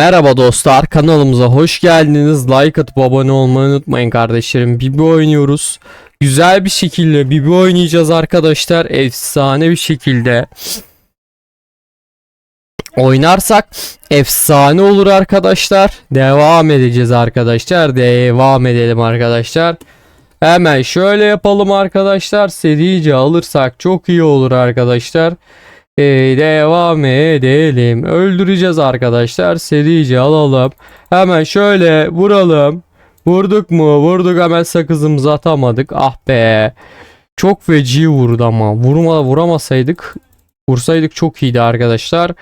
Merhaba dostlar kanalımıza hoş geldiniz. Like atıp abone olmayı unutmayın kardeşlerim. Bibi oynuyoruz. Güzel bir şekilde Bibi oynayacağız arkadaşlar. Efsane bir şekilde. Oynarsak efsane olur arkadaşlar. Devam edeceğiz arkadaşlar. Devam edelim arkadaşlar. Hemen şöyle yapalım arkadaşlar. Serice alırsak çok iyi olur arkadaşlar. Ee, devam edelim. Öldüreceğiz arkadaşlar. Serice alalım. Hemen şöyle vuralım. Vurduk mu? Vurduk hemen sakızımızı atamadık. Ah be. Çok feci vurdu ama. Vurma, vuramasaydık. Vursaydık çok iyiydi arkadaşlar.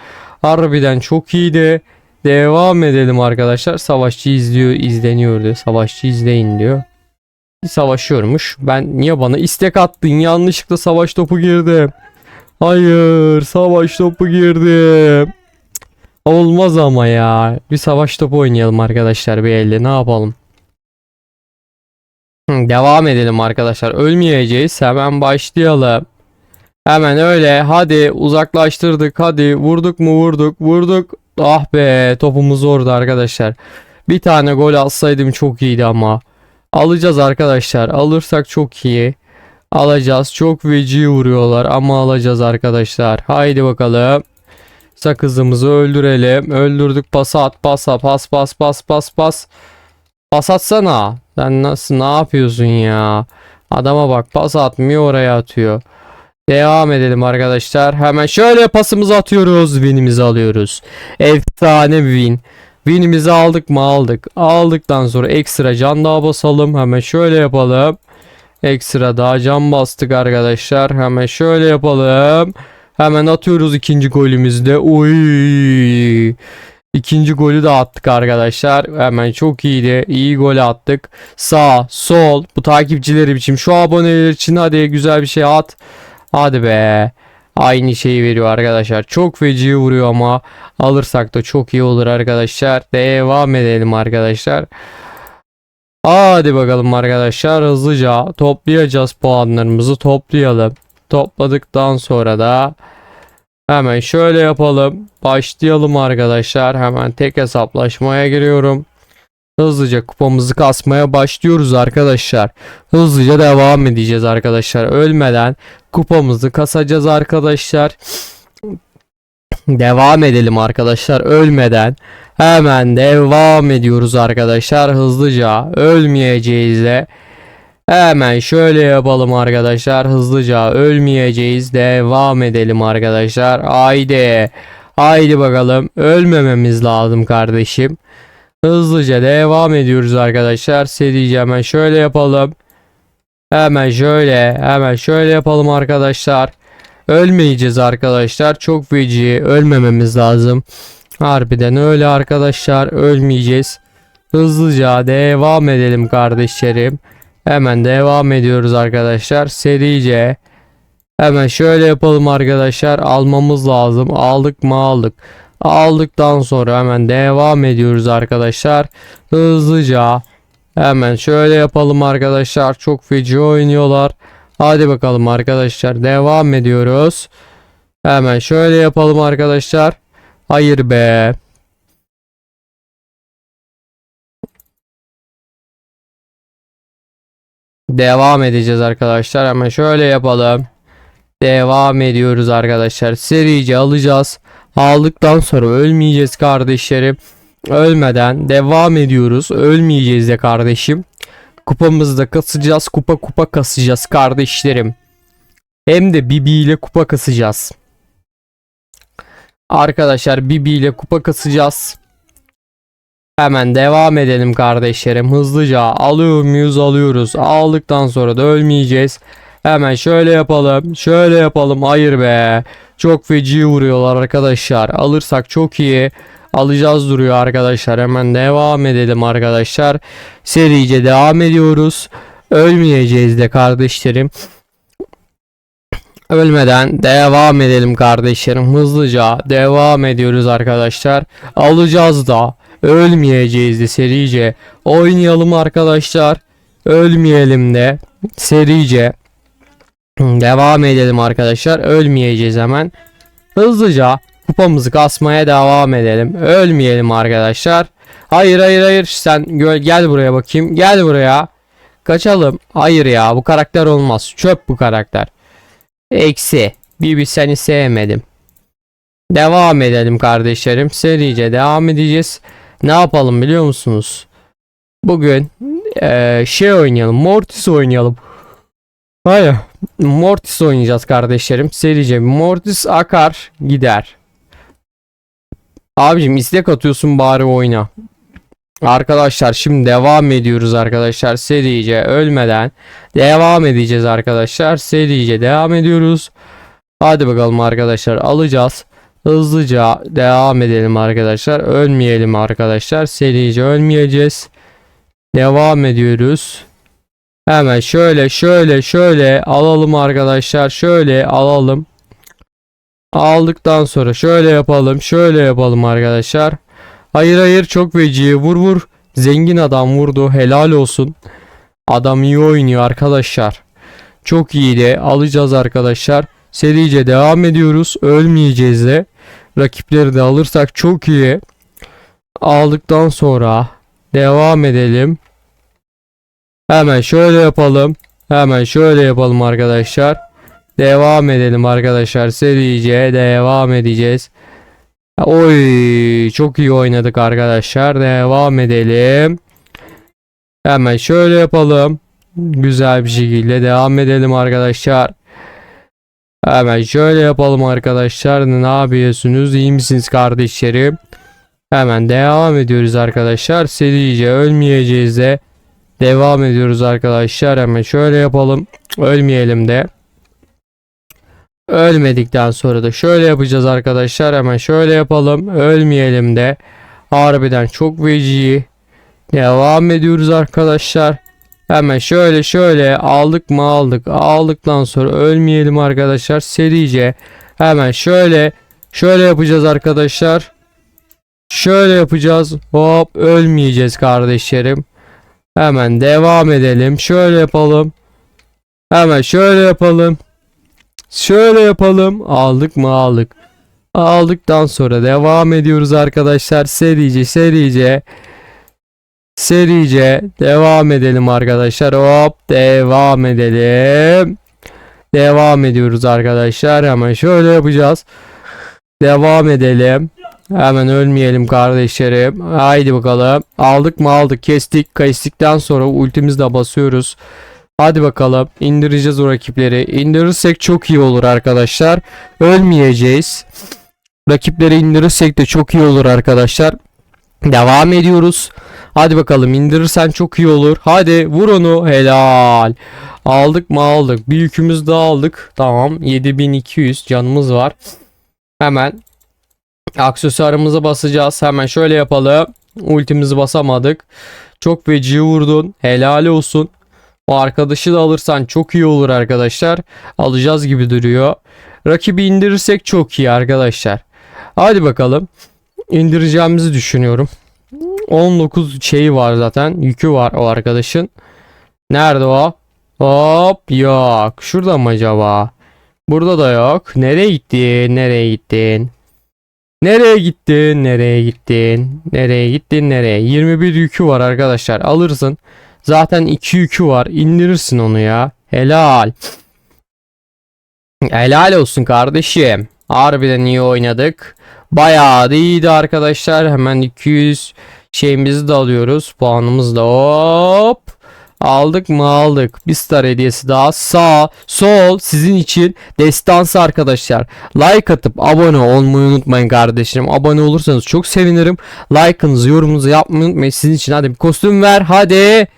Harbiden çok iyiydi. Devam edelim arkadaşlar. Savaşçı izliyor, izleniyordu. Savaşçı izleyin diyor. Savaşıyormuş. Ben niye bana istek attın? Yanlışlıkla savaş topu girdi. Hayır, savaş topu girdi. Olmaz ama ya. Bir savaş topu oynayalım arkadaşlar bir elde. Ne yapalım? Devam edelim arkadaşlar. Ölmeyeceğiz. Hemen başlayalım. Hemen öyle. Hadi uzaklaştırdık. Hadi vurduk mu vurduk. Vurduk. Ah be topumuz orada arkadaşlar. Bir tane gol atsaydım çok iyiydi ama. Alacağız arkadaşlar. Alırsak çok iyi. Alacağız. Çok veci vuruyorlar ama alacağız arkadaşlar. Haydi bakalım. Sakızımızı öldürelim. Öldürdük. Pas at. Pas at. Pas pas pas pas pas. Pas atsana. Sen nasıl ne yapıyorsun ya? Adama bak pas atmıyor oraya atıyor. Devam edelim arkadaşlar. Hemen şöyle pasımızı atıyoruz. Win'imizi alıyoruz. Efsane bir win. Win'imizi aldık mı aldık. Aldıktan sonra ekstra can daha basalım. Hemen şöyle yapalım. Ekstra daha can bastık arkadaşlar. Hemen şöyle yapalım. Hemen atıyoruz ikinci golümüzü de. Uy. İkinci golü de attık arkadaşlar. Hemen çok iyiydi. İyi gol attık. Sağ, sol. Bu takipçileri için şu aboneler için hadi güzel bir şey at. Hadi be. Aynı şeyi veriyor arkadaşlar. Çok feci vuruyor ama alırsak da çok iyi olur arkadaşlar. Devam edelim arkadaşlar. Hadi bakalım arkadaşlar hızlıca toplayacağız puanlarımızı toplayalım. Topladıktan sonra da hemen şöyle yapalım. Başlayalım arkadaşlar. Hemen tek hesaplaşmaya giriyorum. Hızlıca kupamızı kasmaya başlıyoruz arkadaşlar. Hızlıca devam edeceğiz arkadaşlar. Ölmeden kupamızı kasacağız arkadaşlar. Devam edelim arkadaşlar ölmeden. Hemen devam ediyoruz arkadaşlar hızlıca. Ölmeyeceğiz de. Hemen şöyle yapalım arkadaşlar hızlıca ölmeyeceğiz devam edelim arkadaşlar haydi haydi bakalım ölmememiz lazım kardeşim hızlıca devam ediyoruz arkadaşlar serice hemen şöyle yapalım hemen şöyle hemen şöyle yapalım arkadaşlar ölmeyeceğiz arkadaşlar çok feci ölmememiz lazım harbiden öyle arkadaşlar ölmeyeceğiz hızlıca devam edelim kardeşlerim Hemen devam ediyoruz arkadaşlar. Serice. Hemen şöyle yapalım arkadaşlar. Almamız lazım. Aldık mı aldık. Aldıktan sonra hemen devam ediyoruz arkadaşlar. Hızlıca. Hemen şöyle yapalım arkadaşlar. Çok feci oynuyorlar. Hadi bakalım arkadaşlar. Devam ediyoruz. Hemen şöyle yapalım arkadaşlar. Hayır be. Devam edeceğiz arkadaşlar. Hemen şöyle yapalım. Devam ediyoruz arkadaşlar. Serice alacağız. Aldıktan sonra ölmeyeceğiz kardeşlerim. Ölmeden devam ediyoruz. Ölmeyeceğiz de kardeşim. Kupamızı da kasacağız. Kupa kupa kasacağız kardeşlerim. Hem de Bibi ile kupa kasacağız. Arkadaşlar Bibi ile kupa kasacağız. Hemen devam edelim kardeşlerim. Hızlıca alıyor muyuz alıyoruz. Aldıktan sonra da ölmeyeceğiz. Hemen şöyle yapalım. Şöyle yapalım. Hayır be. Çok feci vuruyorlar arkadaşlar. Alırsak çok iyi. Alacağız duruyor arkadaşlar. Hemen devam edelim arkadaşlar. Serice devam ediyoruz. Ölmeyeceğiz de kardeşlerim. Ölmeden devam edelim kardeşlerim. Hızlıca devam ediyoruz arkadaşlar. Alacağız da. Ölmeyeceğiz de serice. Oynayalım arkadaşlar. Ölmeyelim de serice. Devam edelim arkadaşlar. Ölmeyeceğiz hemen. Hızlıca kupamızı kasmaya devam edelim. Ölmeyelim arkadaşlar. Hayır hayır hayır sen gö- gel buraya bakayım. Gel buraya. Kaçalım. Hayır ya bu karakter olmaz. Çöp bu karakter. Eksi. Bibi seni sevmedim. Devam edelim kardeşlerim. Serice devam edeceğiz. Ne yapalım biliyor musunuz? Bugün eee, şey oynayalım. Mortis oynayalım. Hayır. Mortis oynayacağız kardeşlerim. Serice Mortis akar gider. Abicim istek atıyorsun bari oyna. Arkadaşlar şimdi devam ediyoruz arkadaşlar serice ölmeden devam edeceğiz arkadaşlar serice devam ediyoruz. Hadi bakalım arkadaşlar alacağız. Hızlıca devam edelim arkadaşlar. Ölmeyelim arkadaşlar. Serice ölmeyeceğiz. Devam ediyoruz. Hemen şöyle şöyle şöyle alalım arkadaşlar. Şöyle alalım. Aldıktan sonra şöyle yapalım. Şöyle yapalım arkadaşlar. Hayır hayır çok feci. Vur vur. Zengin adam vurdu. Helal olsun. Adam iyi oynuyor arkadaşlar. Çok iyi de alacağız arkadaşlar. Serice devam ediyoruz. Ölmeyeceğiz de. Rakipleri de alırsak çok iyi. Aldıktan sonra devam edelim. Hemen şöyle yapalım. Hemen şöyle yapalım arkadaşlar. Devam edelim arkadaşlar. Serice devam edeceğiz. Oy çok iyi oynadık arkadaşlar. Devam edelim. Hemen şöyle yapalım. Güzel bir şekilde devam edelim arkadaşlar. Hemen şöyle yapalım arkadaşlar. Ne yapıyorsunuz? İyi misiniz kardeşlerim? Hemen devam ediyoruz arkadaşlar. Serice ölmeyeceğiz de. Devam ediyoruz arkadaşlar. Hemen şöyle yapalım. Ölmeyelim de. Ölmedikten sonra da şöyle yapacağız arkadaşlar. Hemen şöyle yapalım. Ölmeyelim de. Harbiden çok veci. Devam ediyoruz arkadaşlar. Hemen şöyle şöyle aldık mı aldık. Aldıktan sonra ölmeyelim arkadaşlar. Serice. Hemen şöyle şöyle yapacağız arkadaşlar. Şöyle yapacağız. Hop ölmeyeceğiz kardeşlerim. Hemen devam edelim. Şöyle yapalım. Hemen şöyle yapalım. Şöyle yapalım. Aldık mı aldık. Aldıktan sonra devam ediyoruz arkadaşlar. Serice serice. Serice devam edelim arkadaşlar. Hop devam edelim. Devam ediyoruz arkadaşlar. Hemen şöyle yapacağız. Devam edelim. Hemen ölmeyelim kardeşlerim. Haydi bakalım. Aldık mı aldık. Kestik. Kestikten sonra ultimizle basıyoruz. Hadi bakalım. indireceğiz o rakipleri. İndirirsek çok iyi olur arkadaşlar. Ölmeyeceğiz. Rakipleri indirirsek de çok iyi olur arkadaşlar. Devam ediyoruz. Hadi bakalım indirirsen çok iyi olur. Hadi vur onu. Helal. Aldık mı aldık. Bir yükümüz daha aldık. Tamam. 7200 canımız var. Hemen aksesuarımızı basacağız. Hemen şöyle yapalım. Ultimizi basamadık. Çok feci vurdun. Helal olsun. O arkadaşı da alırsan çok iyi olur arkadaşlar. Alacağız gibi duruyor. Rakibi indirirsek çok iyi arkadaşlar. Hadi bakalım. İndireceğimizi düşünüyorum. 19 şeyi var zaten. Yükü var o arkadaşın. Nerede o? Hop yok. Şurada mı acaba? Burada da yok. Nereye gittin? Nereye gittin? Nereye gittin? Nereye gittin? Nereye gittin? Nereye? 21 yükü var arkadaşlar. Alırsın. Zaten 2 yükü var. İndirirsin onu ya. Helal. Helal olsun kardeşim. Harbiden iyi oynadık. Bayağı da iyiydi arkadaşlar. Hemen 200 şeyimizi de alıyoruz. Puanımızı da hop. Aldık mı aldık. Bir star hediyesi daha. Sağ, sol sizin için destansı arkadaşlar. Like atıp abone olmayı unutmayın kardeşlerim. Abone olursanız çok sevinirim. Like'ınızı yorumunuzu yapmayı unutmayın. Sizin için hadi bir kostüm ver. Hadi.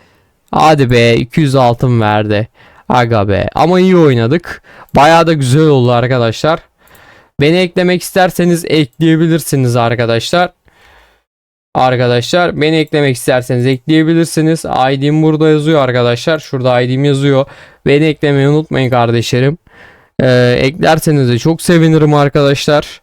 Hadi be 200 altın verdi. Aga be ama iyi oynadık. Bayağı da güzel oldu arkadaşlar. Beni eklemek isterseniz ekleyebilirsiniz arkadaşlar. Arkadaşlar beni eklemek isterseniz ekleyebilirsiniz. ID'm burada yazıyor arkadaşlar. Şurada ID'm yazıyor. Beni eklemeyi unutmayın kardeşlerim. Ee, eklerseniz de çok sevinirim arkadaşlar.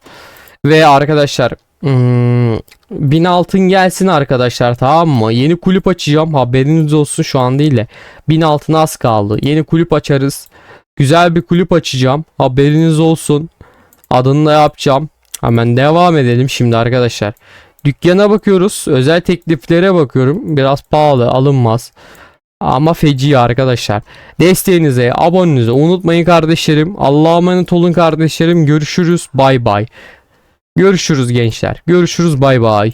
Ve arkadaşlar hmm, 1000 altın gelsin arkadaşlar tamam mı? Yeni kulüp açacağım. Haberiniz olsun şu an değil de. 1000 altın az kaldı. Yeni kulüp açarız. Güzel bir kulüp açacağım. Haberiniz olsun. Adını da yapacağım. Hemen devam edelim şimdi arkadaşlar. Dükkana bakıyoruz. Özel tekliflere bakıyorum. Biraz pahalı alınmaz. Ama feci arkadaşlar. Desteğinize, abonenize unutmayın kardeşlerim. Allah'a emanet olun kardeşlerim. Görüşürüz. Bay bay. Görüşürüz gençler. Görüşürüz. Bay bay.